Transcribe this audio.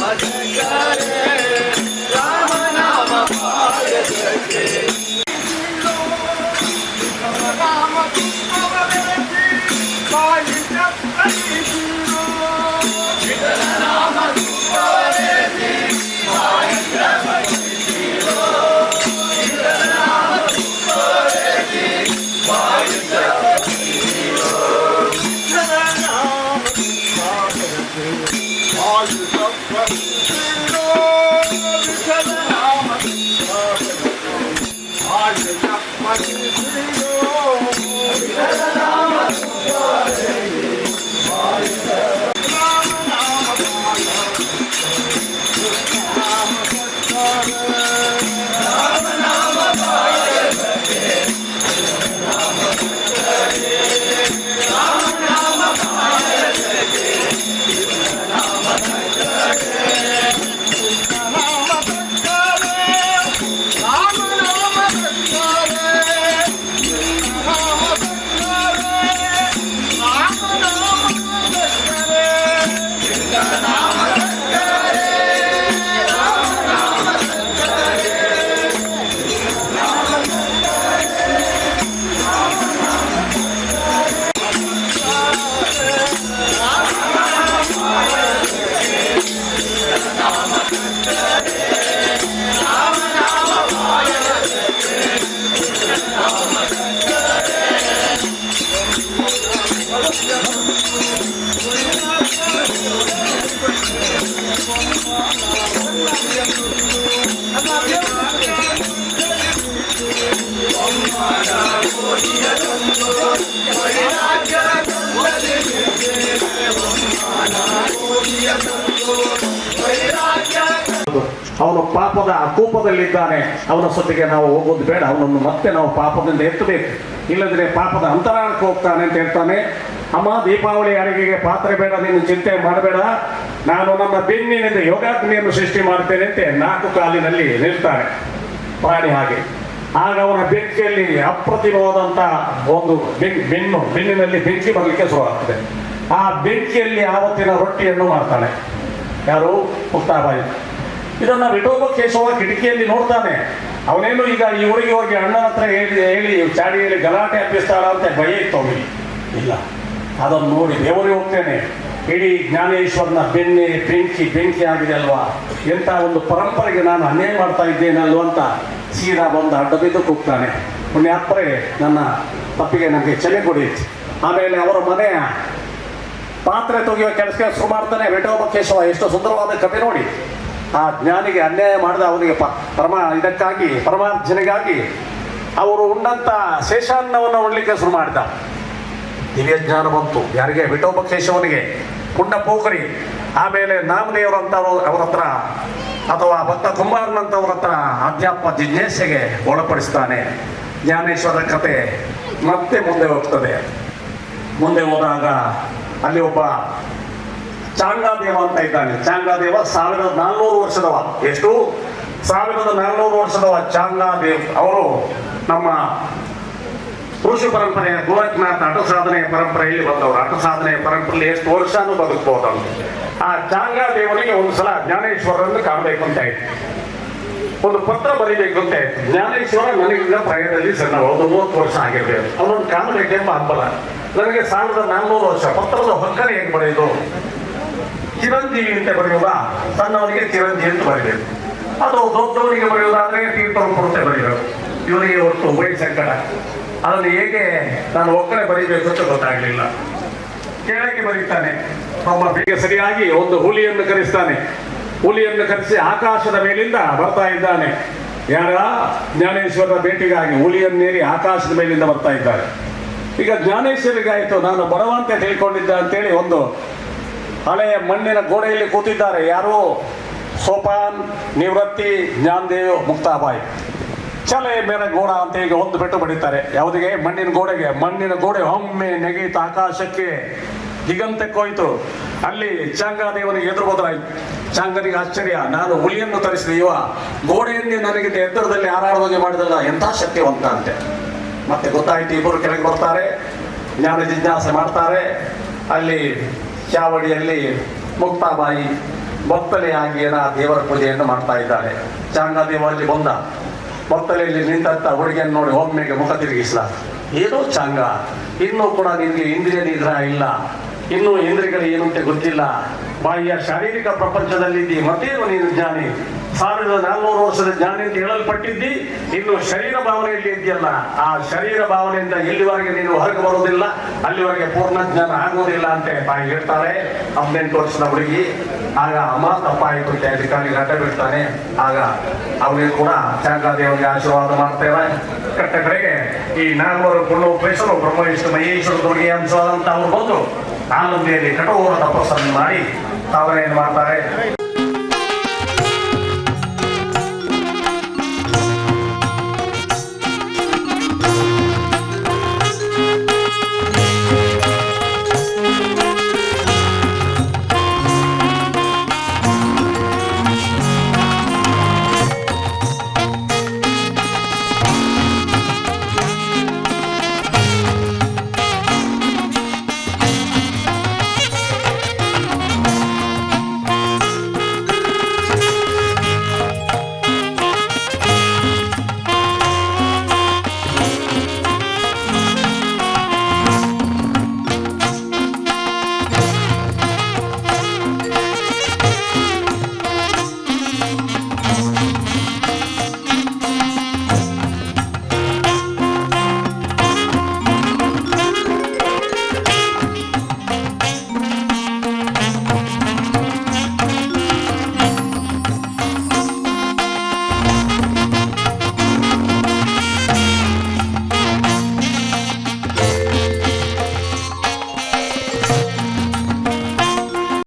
Ramakrishna Sejak 的腿 ಅವನು ಪಾಪದ ಕೋಪದಲ್ಲಿದ್ದಾನೆ ಅವನ ಸೊತ್ತಿಗೆ ನಾವು ಹೋಗೋದು ಬೇಡ. ಅವನನ್ನು ಮತ್ತೆ ನಾವು ಪಾಪದಿಂದ ಎತ್ತಬೇಕು. ಇಲ್ಲದ್ರೆ ಪಾಪದ ಅಂತರಾಳಕ್ಕೆ ಹೋಗ್ತಾನೆ ಅಂತ ಹೇಳ್ತಾನೆ. ಅಮ್ಮ, ದೀಪಾವಳಿ ಅಡುಗೆಗೆ ಪಾತ್ರೆ ಬೇಡ, ನೀನು ಚಿಂತೆ ಮಾಡಬೇಡ. ನಾನು ನನ್ನ ಬೆನ್ನಿನಿಂದ ಯೋಗಾಗ್ನಿಯನ್ನು ಸೃಷ್ಟಿ ಮಾಡ್ತೇನೆ ಅಂತ ನಾಲ್ಕು ಕಾಲಿನಲ್ಲಿ ನಿಲ್ತಾರೆ. ಪ್ರಾಣಿ ಹಾಗೆ. ಆಗ ಅವನ ಬೆಂಕಿಯಲ್ಲಿ ಅಪ್ರತಿಮವಾದಂಥ ಒಂದು ಬೆನ್ ಬೆನ್ನು, ಬೆನ್ನಿನಲ್ಲಿ ಬೆಂಕಿ ಬರಲಿಕ್ಕೆ ಶುರುವಾಗ್ತದೆ. ಆ ಬೆಂಕಿಯಲ್ಲಿ ಆವತ್ತಿನ ರೊಟ್ಟಿಯನ್ನು ಮಾಡ್ತಾನೆ. ಯಾರು? ಮುಕ್ತಾಬಾಯಿ. ಇದನ್ನ ವಿಠೋಬ ಕೇಶವ ಕಿಟಕಿಯಲ್ಲಿ ನೋಡ್ತಾನೆ. ಅವನೇನು ಈಗ ಈ ಹುಡುಗಿ ಹೋಗಿ ಅಣ್ಣನ ಹತ್ರ ಹೇಳಿ ಹೇಳಿ, ಚಾಡಿಯಲ್ಲಿ ಗಲಾಟೆ ಹಬ್ಬಿಸ್ತಾಳ ಅಂತ ಭಯ ಇತ್ತು ಅವನಿಗೆ. ಇಲ್ಲ. ಅದನ್ನು ನೋಡಿ ದೇವರೇ ಹೋಗ್ತೇನೆ. ಇಡೀ ಜ್ಞಾನೇಶ್ವರನ ಬೆಣ್ಣೆ ಬೆಂಕಿ ಬೆಂಕಿ ಆಗಿದೆ ಅಲ್ವಾ? ಎಂಥ ಒಂದು ಪರಂಪರೆಗೆ ನಾನು ಅನ್ಯಾಯ ಮಾಡ್ತಾ ಇದ್ದೇನಲ್ವ ಅಂತ ಸೀದಾ ಬಂದು ಅಡ್ಡ ಬಿದ್ದು ಕೂಗ್ತಾನೆ ಪುಣ್ಯಾತ್ಮರೇ ನನ್ನ ತಪ್ಪಿಗೆ ನನಗೆ ಚಲೆ ಕೊಡಿ. ಆಮೇಲೆ ಅವರ ಮನೆಯ ಪಾತ್ರೆ ತೆಗೆಯುವ ಕೆಲಸಕ್ಕೆ ಶುರು ಮಾಡ್ತಾನೆ. ವೆಟೋಮ ಕೇಶವ ಎಷ್ಟು ಸುಂದರವಾದ ಕಥೆ ನೋಡಿ. ಆ ಜ್ಞಾನಿಗೆ ಅನ್ಯಾಯ ಮಾಡಿದ ಅವನಿಗೆ ಪ, ಪರಮ ಇದಕ್ಕಾಗಿ, ಪರಮಾರ್ಜನೆಗಾಗಿ ಅವರು ಉಂಡಂತ ಶೇಷಾನ್ನವನ್ನು ಉಣ್ಲಿಕ್ಕೆ ಶುರು ಮಾಡಿದ. ದಿವ್ಯ ಜ್ಞಾನ ಬಂತು. ಯಾರಿಗೆ? ವಿಠೋಬ ಕೇಶವನಿಗೆ. ಪುಣ್ಯ ಪೋಖರಿ. ಆಮೇಲೆ ನಾಮದೇವರಂತ ಅವರ ಹತ್ರ, ಅಥವಾ ಭಕ್ತ ಕುಂಬಾರನಂತವ್ರ ಹತ್ರ ಅಧ್ಯಾತ್ಮ ಜಿಜ್ಞಾಸೆಗೆ ಒಳಪಡಿಸ್ತಾನೆ. ಜ್ಞಾನೇಶ್ವರ ಕತೆ ಮತ್ತೆ ಮುಂದೆ ಹೋಗ್ತದೆ. ಮುಂದೆ ಹೋದಾಗ ಅಲ್ಲಿ ಒಬ್ಬ ಚಾಂಗಾದೇವ ಅಂತ ಇದ್ದಾನೆ. ಚಾಂಗಾದೇವ ಸಾವಿರದ ನಾಲ್ನೂರು ವರ್ಷದವ. ಎಷ್ಟು? ಸಾವಿರದ ನಾಲ್ನೂರು ವರ್ಷದವ ಚಾಂಗಾದೇವ್. ಅವರು ನಮ್ಮ ಋಷಿ ಪರಂಪರೆಯ ಗೋರಖ್ನಾಥ್ ಅಟ ಸಾಧನೆಯ ಪರಂಪರೆಯಲ್ಲಿ ಬಂದವರು. ಅಟ ಸಾಧನೆಯ ಪರಂಪರೆಯಲ್ಲಿ ಎಷ್ಟು ವರ್ಷನೂ ಬದುಕಬಹುದು ಆ ಚಾಂಗಾದೇವನಿಗೆ ಒಂದು ಸಲ ಜ್ಞಾನೇಶ್ವರರನ್ನು ಕಾಣಬೇಕು ಅಂತ ಆಯ್ತು. ಒಂದು ಪತ್ರ ಬರೀಬೇಕು ಅಂತ ಆಯ್ತು. ಜ್ಞಾನೇಶ್ವರ ನನಗಿಂದ ಪ್ರಾಯದಲ್ಲಿ ಸಣ್ಣ, ಒಂದು ಮೂವತ್ತು ವರ್ಷ ಆಗಿರ್ಬೇಕು. ಅವನನ್ನು ಕಾಣಬೇಕೆಂಬ ಹಂಬಲ. ನನಗೆ ಸಾವಿರದ ನಾನ್ನೂರು ವರ್ಷ. ಪತ್ರದ ಹೊಕ್ಕನೆ ಹೇಗೆ ಬರೆಯೋದು? ಚಿರಂಜೀವಿ ಅಂತ ಬರೆಯುವುದಾ? ಸಣ್ಣವನಿಗೆ ಚಿರಂಜೀವಿ ಅಂತ ಬರೀಬೇಕು. ಅದು ದೊಡ್ಡವನಿಗೆ ಬರೆಯುವುದಾದ್ರೆ ತೀರ್ಥರೂಪರು ಕೊಡುತ್ತೆ ಬರೀಬೇಕು. ಇವನಿಗೆ ಹೊತ್ತು ವಯಸ್ಸಂಕಟ ಸಂಕಟ ಅದನ್ನು ಹೇಗೆ ನಾನು ಒಕ್ಕಣೆ ಬರೀಬೇಕು ಅಂತ ಗೊತ್ತಾಗಲಿಲ್ಲ. ಕೇಳಕ್ಕೆ ಬರೀತಾನೆ. ಒಬ್ಬ ಬೇಗ ಸರಿಯಾಗಿ ಒಂದು ಹುಲಿಯನ್ನು ಕರೆಸ್ತಾನೆ. ಹುಲಿಯನ್ನು ಕರೆಸಿ ಆಕಾಶದ ಮೇಲಿಂದ ಬರ್ತಾ ಇದ್ದಾನೆ. ಯಾರ? ಜ್ಞಾನೇಶ್ವರರ ಭೇಟಿಗಾಗಿ ಹುಲಿಯನ್ನೇರಿ ಆಕಾಶದ ಮೇಲಿಂದ ಬರ್ತಾ ಇದ್ದಾರೆ ಈಗ ಜ್ಞಾನೇಶ್ವರಿಗಾಯಿತು ನಾನು ಬರುವ ಅಂತ ತಿಳ್ಕೊಂಡಿದ್ದ ಅಂತೇಳಿ ಒಂದು ಹಳೆಯ ಮಣ್ಣಿನ ಗೋಡೆಯಲ್ಲಿ ಕೂತಿದ್ದಾರೆ. ಯಾರು? ಸೋಪಾನ್, ನಿವೃತ್ತಿ, ಜ್ಞಾನದೇವ್, ಮುಕ್ತಾಬಾಯಿ. ಚಲೆ ಮೇರೆ ಗೋಡ ಅಂತ ಈಗ ಒಂದು ಬೆಟ್ಟು ಬಡಿತಾರೆ ಯಾವುದಿಗೆ? ಮಣ್ಣಿನ ಗೋಡೆಗೆ. ಮಣ್ಣಿನ ಗೋಡೆ ಒಮ್ಮೆ ನೆಗೆಯಿತ ಆಕಾಶಕ್ಕೆ. ದಿಗಂತಕ್ಕೋಯ್ತು ಅಲ್ಲಿ ಚಾಂಗಾದೇವನಿಗೆ ಎದುರು ಬದಲಾಯಿತು ಚಾಂಗನಿಗೆ ಆಶ್ಚರ್ಯ. ನಾನು ಹುಲಿಯನ್ನು ತರಿಸಿದೆ. ಇವ ಗೋಡೆಯನ್ನೇ ನನಗೆ ಎತ್ತರದಲ್ಲಿ ಹಾರಾಡುವಂಗೆ ಮಾಡಿದಲ್ಲ. ಎಂಥ ಶಕ್ತಿವಂತ ಅಂತೆ. ಮತ್ತೆ ಗೊತ್ತಾಯ್ತು ಇಬ್ಬರು ಕೆಳಗೆ ಬರ್ತಾರೆ. ಜ್ಞಾನ ಜಿಜ್ಞಾಸೆ ಮಾಡ್ತಾರೆ. ಅಲ್ಲಿ ಚಾವಡಿಯಲ್ಲಿ ಮುಕ್ತಾಬಾಯಿ ಭಕ್ತಲೆಯಾಗಿ ಏನ ದೇವರ ಪೂಜೆಯನ್ನು ಮಾಡ್ತಾ ಇದ್ದಾರೆ. ಚಾಂಗ ಅಲ್ಲಿ ಬಂದ. ಭಕ್ತಲೆಯಲ್ಲಿ ನಿಂತಂತ ಹುಡುಗಿಯನ್ನು ನೋಡಿ ಒಮ್ಮೆಗೆ ಮುಖ ತಿರುಗಿಸ್ಲ ಏನೋ ಚಾಂಗ, ಇನ್ನೂ ಕೂಡ ನಿನಗೆ ಇಂದ್ರಿಯ ನಿಗ್ರಹ ಇಲ್ಲ. ಇನ್ನೂ ಇಂದ್ರಿಯಗಳು ಏನು ಅಂತ ಗೊತ್ತಿಲ್ಲ. ಬಾಯಿಯ ಶಾರೀರಿಕ ಪ್ರಪಂಚದಲ್ಲಿ ಮತ್ತೇನು ನೀನು ಜ್ಞಾನಿ? ಸಾವಿರದ ನಾಲ್ನೂರು ವರ್ಷದ ಜ್ಞಾನ ಅಂತ ಹೇಳಲ್ಪಟ್ಟಿದ್ದಿ. ಇನ್ನು ಶರೀರ ಭಾವನೆಯಲ್ಲಿ ಇದೆಯಲ್ಲ ಆ ಶರೀರ ಭಾವನೆಯಿಂದ ಎಲ್ಲಿವರೆಗೆ ನೀನು ಹೊರಗೆ ಬರುವುದಿಲ್ಲ, ಅಲ್ಲಿವರೆಗೆ ಪೂರ್ಣ ಜ್ಞಾನ ಆಗುವುದಿಲ್ಲ ಅಂತ ತಾಯಿ ಹೇಳ್ತಾರೆ. ಹದಿನೆಂಟು ವರ್ಷದ ಹುಡುಗಿ, ಆಗ ಅಮ್ಮ ತಪ್ಪಾಯಿತು ಅಧಿಕಾರಿ ಗಡ್ಡ ಬಿಡ್ತಾನೆ ಆಗ ಅವನಿಗೆ ಕೂಡ ಚಾಂಗಾದೇವನಿಗೆ ಆಶೀರ್ವಾದ ಮಾಡ್ತೇವೆ. ಕಟ್ಟ ಕಡೆಗೆ ಈ ನಾಲ್ವರು ಪುಣ್ಯ ಬ್ರಹ್ಮ ಬ್ರಹ್ಮವಿಷ್ಣು, ಮಹೇಶ್ವರ ದುರ್ಗಿ ಅಂಶ ಅವ್ರು ಬಂದು ಆನಂದಿಯಲ್ಲಿ ಕಠೋರ ತಪಸ್ಸನ್ನು ಮಾಡಿ ತಾವರೇನು ಮಾಡ್ತಾರೆ.